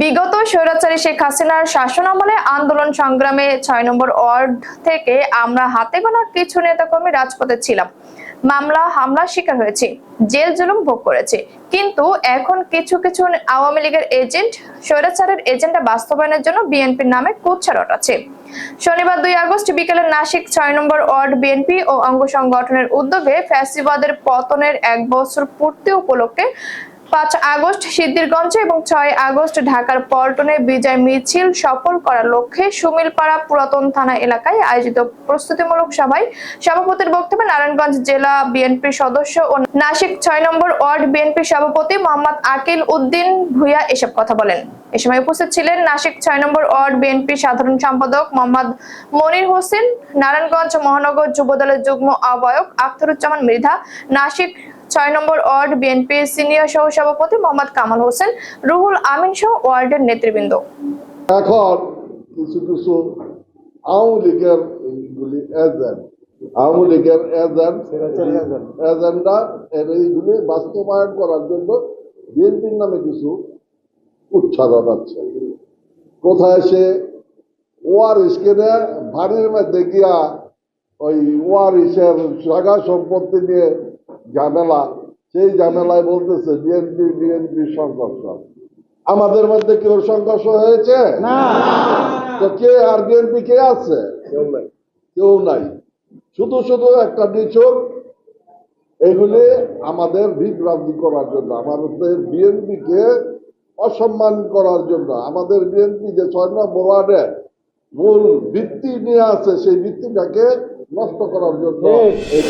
বিগত স্বৈরাচারী শেখ হাসিনার শাসন আমলে আন্দোলন সংগ্রামে ছয় নম্বর ওয়ার্ড থেকে আমরা হাতে গোনা কিছু নেতাকর্মী রাজপথে ছিলাম। মামলা হামলা শিকার হয়েছে, জেল জুলুম ভোগ করেছে। কিন্তু এখন কিছু কিছু আওয়ামী লীগের এজেন্ট, স্বৈরাচারের এজেন্ডা বাস্তবায়নের জন্য বিএনপির নামে কুচ্ছা রটাচ্ছে। শনিবার দুই আগস্ট বিকেলে নাসিক ছয় নম্বর ওয়ার্ড বিএনপি ও অঙ্গ সংগঠনের উদ্যোগে ফ্যাসিবাদের পতনের এক বছর পূর্তি উপলক্ষে পাঁচ আগস্ট সিদ্ধিরগঞ্জে এবং ছয় আগস্ট ঢাকার পল্টনে বিজয় মিছিল সফল করার লক্ষ্যে সুমিলপাড়া পুরাতন থানা এলাকায় আয়োজিত প্রস্তুতিমূলক সভায় সভাপতির বক্তব্যে নারায়ণগঞ্জ জেলা বিএনপির সদস্য ও নাসিক ছয় নম্বর ওয়ার্ড বিএনপির সভাপতি মোহাম্মদ আকিল উদ্দিন ভুইয়া এসব কথা বলেন। এ সময় উপস্থিত ছিলেন নাসিক ছয় নম্বর ওয়ার্ড বিএনপি সাধারণ সম্পাদক মোহাম্মদ মনির হোসেন, নারায়ণগঞ্জ মহানগর যুবদলের যুগ্ম আহ্বায়ক আখতারুজ্জামান মৃধা, নাসিক ছয় নম্বর ওয়ার্ড বিএনপির সিনিয়র সহ সভাপতি মোহাম্মদ কামাল হোসেন, রুহুল আমিন সহ ওয়ার্ডের নেতৃবৃন্দ। এখন কিছু কিছু আওয়ামী লীগের এইগুলি এজেন্ট আওয়ামী লীগের এজেন্ট এজেন্ডা এইগুলি বাস্তবায়ন করার জন্য বিএনপির নামে কিছু উচ্চারণ আছে। কোথায় সে ওয়ারিস কেনে বাড়ির মধ্যে গিয়া ওই ওয়ারিসের জায়গা সম্পত্তি নিয়ে ঝামেলা সেই ঝামেলায় বলতেছে বিএনপি বিএনপি সংঘর্ষ। আমাদের মধ্যে কেউ সংঘর্ষ হয়েছে? তো কে আর বিএনপি কে আছে? কেউ নাই। শুধু শুধু একটা নিচক এগুলি আমাদের বিভ্রান্তি করার জন্য আমাদের বিএনপি কে অসম্মান করার জন্য। আমাদের বিএনপি যে ছয় নম্বর ওয়ার্ডে মূল ভিত্তি নিয়ে আছে সেই ভিত্তিটাকে নষ্ট করার জন্য এই।